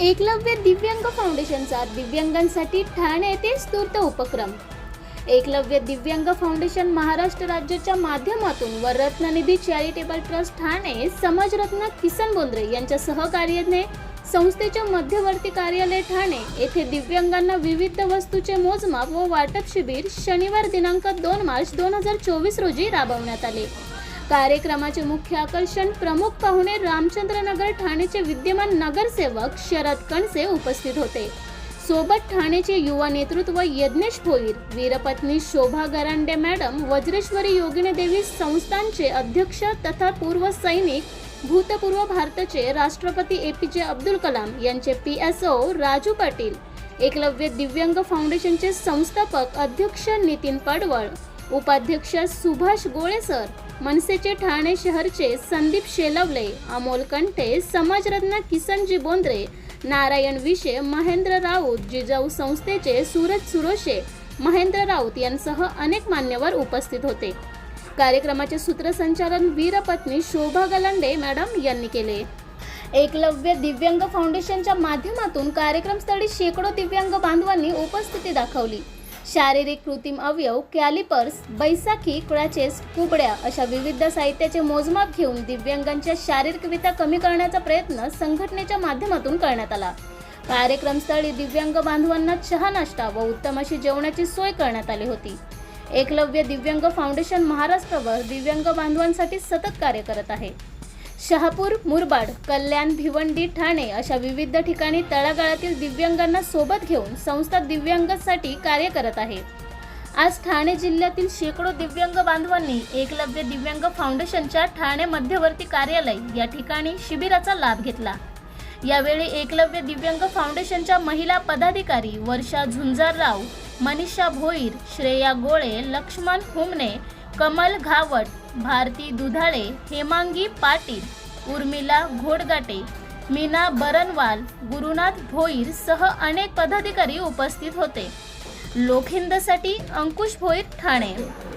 एकलव्य दिव्यांग फाउंडेशनचा दिव्यांगांसाठी ठाणे येथे स्तूर्त उपक्रम. एकलव्य दिव्यांग फाउंडेशन महाराष्ट्र राज्याच्या माध्यमातून व रत्ननिधी चॅरिटेबल ट्रस्ट ठाणे समाजरत्न किसन बोंद्रे यांच्या सहकार्याने संस्थेच्या मध्यवर्ती कार्यालय ठाणे येथे दिव्यांगांना विविध वस्तूचे मोजमाप व वाटप शिबिर शनिवार दिनांक दोन मार्च दोन हजार चोवीस रोजी राबवण्यात आले. कार्यक्रमाचे मुख्य आकर्षण प्रमुख पाहुणे रामचंद्रनगर ठाणेचे विद्यमान नगरसेवक शरद कणसे उपस्थित होते. सोबत ठाणेचे युवा नेतृत्व यज्ञेश भोईर वीरपत्नी शोभा गरांडे मॅडम वज्रेश्वरी योगिनी देवी संस्थानचे अध्यक्ष तथा पूर्व सैनिक भूतपूर्व भारताचे राष्ट्रपती ए पी जे अब्दुल कलाम यांचे P S O Raju Patil Eklavya दिव्यांग फाउंडेशनचे संस्थापक अध्यक्ष नितीन पडवळ उपाध्यक्ष सुभाष गोळे सर मनसेचे ठाणे शहरचे संदीप शेलवले अमोल कंठे समाजरत्न किसनजी बोंद्रे नारायण विशे महेंद्र राऊत जिजाऊ संस्थेचे सूरज सुरोशे महेंद्र राऊत यांसह अनेक मान्यवर उपस्थित होते. कार्यक्रमाचे सूत्रसंचालन वीरपत्नी शोभा गलांडे मॅडम यांनी केले. एकलव्य दिव्यांग फाउंडेशनच्या माध्यमातून कार्यक्रमस्थळी शेकडो दिव्यांग बांधवांनी उपस्थिती दाखवली. शारीरिक कृत्रिम अवयव कॅलिपर्स बैसाखी क्रॅचेस कुबड्या अशा विविध साहित्याचे मोजमाप घेऊन दिव्यांगांच्या शारीरिकरित्या कमी करण्याचा प्रयत्न संघटनेच्या माध्यमातून करण्यात आला. कार्यक्रमस्थळी दिव्यांग बांधवांना चहा नाश्ता व उत्तम अशी जेवणाची सोय करण्यात आली होती. एकलव्य दिव्यांग फाउंडेशन महाराष्ट्रभर दिव्यांग बांधवांसाठी सतत कार्य करत आहे. शहापूर मुरबाड कल्याण भिवंडी ठाणे अशा विविध ठिकाणी तळागाळातील दिव्यांगांना सोबत घेऊन संस्था दिव्यांगांसाठी कार्य करत आहे. आज ठाणे जिल्ह्यातील शेकडो दिव्यांग बांधवांनी एकलव्य दिव्यांग फाउंडेशनच्या ठाणे मध्यवर्ती कार्यालय या ठिकाणी शिबिराचा लाभ घेतला. यावेळी एकलव्य दिव्यांग फाउंडेशनच्या महिला पदाधिकारी वर्षा झुंजारराव मनीषा भोईर श्रेया गोळे लक्ष्मण हुमने कमल घावट भारती दुधाळे हेमांगी पाटील उर्मिला घोडगाटे मीना बरनवाल गुरुनाथ भोईर सह अनेक पदाधिकारी उपस्थित होते. लोखिंदसाठी अंकुश भोईर ठाणे.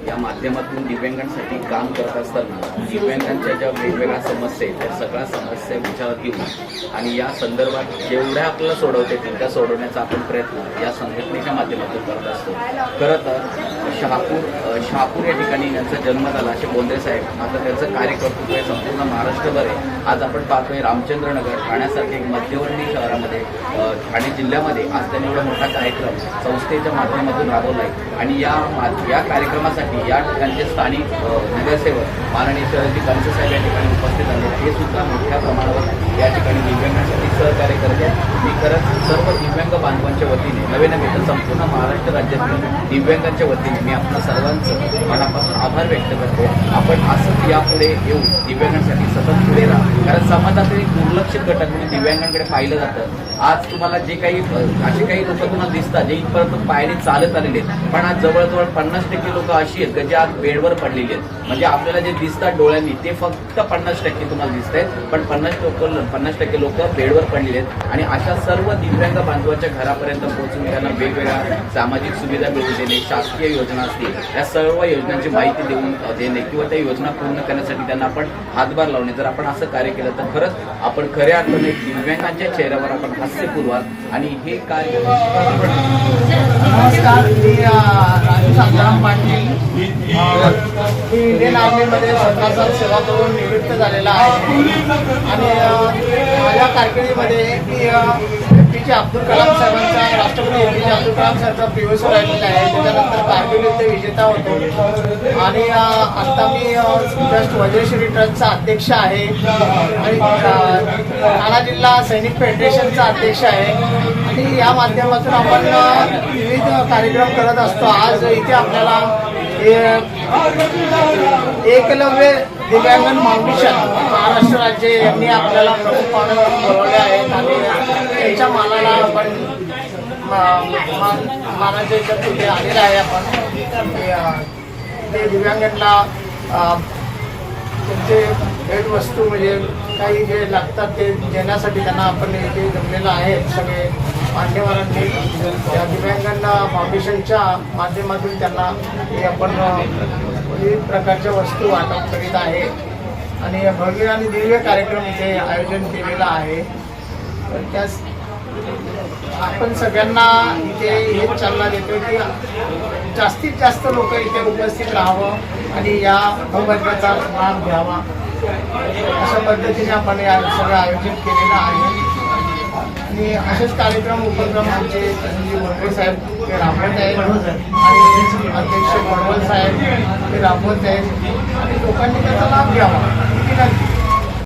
या माध्यमातून दिव्यांगांसाठी काम करत असताना दिव्यांगांच्या ज्या वेगवेगळ्या समस्या आहेत त्या सगळ्या समस्या विचारात घेऊन आणि या संदर्भात जेवढ्या आपल्याला सोडवता येतील त्या सोडवण्याचा आपण प्रयत्न या संघटनेच्या माध्यमातून करत असतो. खरं तर शहापूर शहापूर या ठिकाणी यांचा जन्म झाला असे बोंद्रे साहेब आता त्यांचं कार्यकर्तृत्व हे संपूर्ण महाराष्ट्रभर आहे. आज आपण पाहतोय रामचंद्रनगर ठाण्यासारखे एक मध्यवर्ती शहरामध्ये ठाणे जिल्ह्यामध्ये आज त्यांनी एवढा मोठा कार्यक्रम संस्थेच्या माध्यमातून राबवला आहे आणि या मा- या कार्यक्रमासाठी या ठिकाणचे स्थानिक नगरसेवक माननीय शहराची कंसे साहेब या ठिकाणी उपस्थित आहेत हे सुद्धा मोठ्या प्रमाणावर या ठिकाणी दिव्यांगांसाठी सहकार्य करत आहे मी खरंच सर्व दिव्यांग बांधवांच्या वतीने नवे नवे तर संपूर्ण महाराष्ट्र राज्यातील दिव्यांगांच्या वतीने मी आपल्या सर्वांचं मनापासून आभार व्यक्त करतो. आपण असंच यापुढे येऊन दिव्यांगांसाठी सतत पुढे राहा कारण समाजात एक दुर्लक्षित घटक म्हणून दिव्यांगांकडे पाहिलं जातं. आज तुम्हाला जे काही असे काही लोक तुम्हाला दिसतात जे इथपर्यंत पायरी चालत आलेले आहेत. पण आज जवळजवळ पन्नास टक्के लोक अशी आहेत का जे आज बेडवर पडलेली आहेत. म्हणजे आपल्याला जे दिसतात डोळ्यांनी ते फक्त पन्नास टक्के तुम्हाला दिसत आहेत. पण पन्नास लोक पन्नास टक्के लोक बेडवर पडलेले आहेत. आणि अशा सर्व दिव्यांग बांधवाच्या घरापर्यंत पोहोचून त्यांना वेगवेगळ्या सामाजिक सुविधा मिळवून देणे शासकीय योजना असतील या सर्व योजनांची माहिती देऊन देणे किंवा त्या योजना पूर्ण करण्यासाठी त्यांना आपण हातभार लावणे. जर आपण असं कार्य केलं तर खरंच आपण खऱ्या अर्थाने दिव्यांगांच्या चेहऱ्यावर आपण हास्य पुरवाल आणि हे कार्य नमस्कार मी राजू शांताराम पाटील. मी इंडियन आर्मीमध्ये सरकारचा सेवा करून निवृत्त झालेला आहे. आणि माझ्या कारकिर्दीमध्ये मी की अब्दुल कलाम साहेबांचा राष्ट्रपती ए पी अब्दुल कलाम साहेबचा पीओसी राहिलेला आहे. त्याच्यानंतर कारगिल युद्ध विजेता होतो. आणि आता मी जस्ट वज्रेश्वरी ट्रस्टचा अध्यक्ष आहे. आणि ठाणा जिल्हा सैनिक फेडरेशनचा अध्यक्ष आहे. आणि या माध्यमातून आपण विविध कार्यक्रम करत असतो. आज इथे आपल्याला एकलव्य दिव्यांगन फाउंडेशन महाराष्ट्र राज्य यांनी आपल्याला प्रमुख पाहुणे बोलवले आहेत आणि त्यांच्या मानाला आपण मानाच्या इथं तिथे आलेलं आहे आपण. ते, अ, ते भेट वस्तू भेटवस्तू म्हणजे काही जे लागतात ते देण्यासाठी त्यांना आपण इथे जमलेलं आहे. सगळे मान्यवरांनी त्या दिव्यांगांना फाउंडेशनच्या माध्यमातून त्यांना हे आपण विविध प्रकारच्या वस्तू वाटप करीत आहे. आणि भव्य आणि दिव्य कार्यक्रम इथे आयोजन केलेला आहे. तर त्याच आपण सगळ्यांना इथे हेच चालना देतो की जास्तीत जास्त लोक इथे उपस्थित राहावं आणि या भगवंताचा लाभ घ्यावा. अशा पद्धतीने आपण या सगळं आयोजित केलेलं आहे. आणि असेच कार्यक्रम उपक्रम आमचे संजीव साहेब ते राबवत आहेत. आणि अध्यक्ष भोंडवल साहेब ते राबवत आहेत. आणि लोकांनी त्याचा लाभ घ्यावा. विनंती